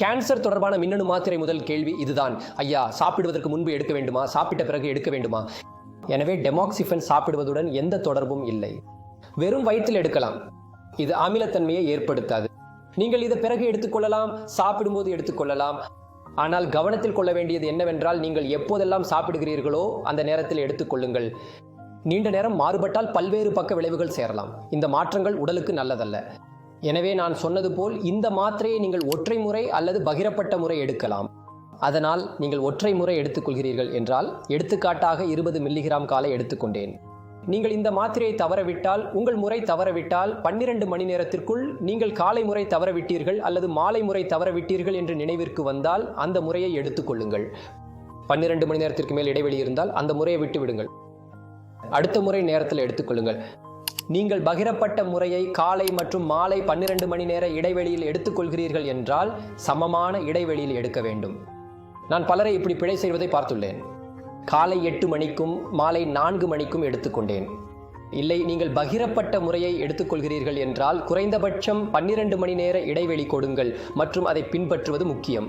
Cancer தொடர்பான மின்னணு மாத்திரை முதல் கேள்வி இதுதான். ஐயா சாப்பிடுவதற்கு முன்பு எடுக்க வேண்டுமா? சாப்பிட்ட பிறகு எடுக்க வேண்டுமா? எனவே டெமாக்சிஃபன் சாப்பிடுவதுடன் எந்த தொடர்பும் இல்லை. வெறும் வயிற்றில் எடுக்கலாம். இது அமிலத்தன்மையை ஏற்படுத்தாது. நீங்கள் இதை பிறகு எடுத்துக்கொள்ளலாம் சாப்பிடும்போது எடுத்துக்கொள்ளலாம் ஆனால் கவனத்தில் கொள்ள வேண்டியது என்னவென்றால் நீங்கள் எப்போதெல்லாம் சாப்பிடுகிறீர்களோ அந்த நேரத்தில் எடுத்துக்கொள்ளுங்கள் நீண்ட நேரம் மாறுபட்டால் பல்வேறு பக்க விளைவுகள் சேரலாம். இந்த மாற்றங்கள் உடலுக்கு நல்லதல்ல. எனவே நான் சொன்னது போல் இந்த மாத்திரையை நீங்கள் ஒற்றை முறை அல்லது பகிரப்பட்ட முறை எடுக்கலாம். அதனால் நீங்கள் ஒற்றை முறை எடுத்துக்கொள்கிறீர்கள் என்றால் எடுத்துக்காட்டாக இருபது மில்லிகிராம் காலை எடுத்துக்கொண்டேன். நீங்கள் இந்த மாத்திரையை தவறவிட்டால் உங்கள் முறை தவறவிட்டால் பன்னிரண்டு மணி நேரத்திற்குள் நீங்கள் காலை முறை தவறவிட்டீர்கள் அல்லது மாலை முறை தவறவிட்டீர்கள் என்று நினைவிற்கு வந்தால் அந்த முறையை எடுத்துக்கொள்ளுங்கள். பன்னிரண்டு மணி நேரத்திற்கு மேல் இடைவெளி இருந்தால் அந்த முறையை விட்டு விடுங்கள் அடுத்த முறை நேரத்தில் எடுத்துக்கொள்ளுங்கள். நீங்கள் பகிரப்பட்ட முறையை காலை மற்றும் மாலை பன்னிரண்டு மணி நேர இடைவெளியில் எடுத்துக்கொள்கிறீர்கள் என்றால் சமமான இடைவெளியில் எடுக்க வேண்டும். நான் பலரை இப்படி பிழை செய்வதை பார்த்துள்ளேன். காலை எட்டு மணிக்கும் மாலை நான்கு மணிக்கும் எடுத்துக்கொண்டேன். இல்லை நீங்கள் பகிரப்பட்ட முறையை எடுத்துக்கொள்கிறீர்கள் என்றால் குறைந்தபட்சம் பன்னிரண்டு மணி நேர இடைவெளி கொடுங்கள் மற்றும் அதை பின்பற்றுவது முக்கியம்.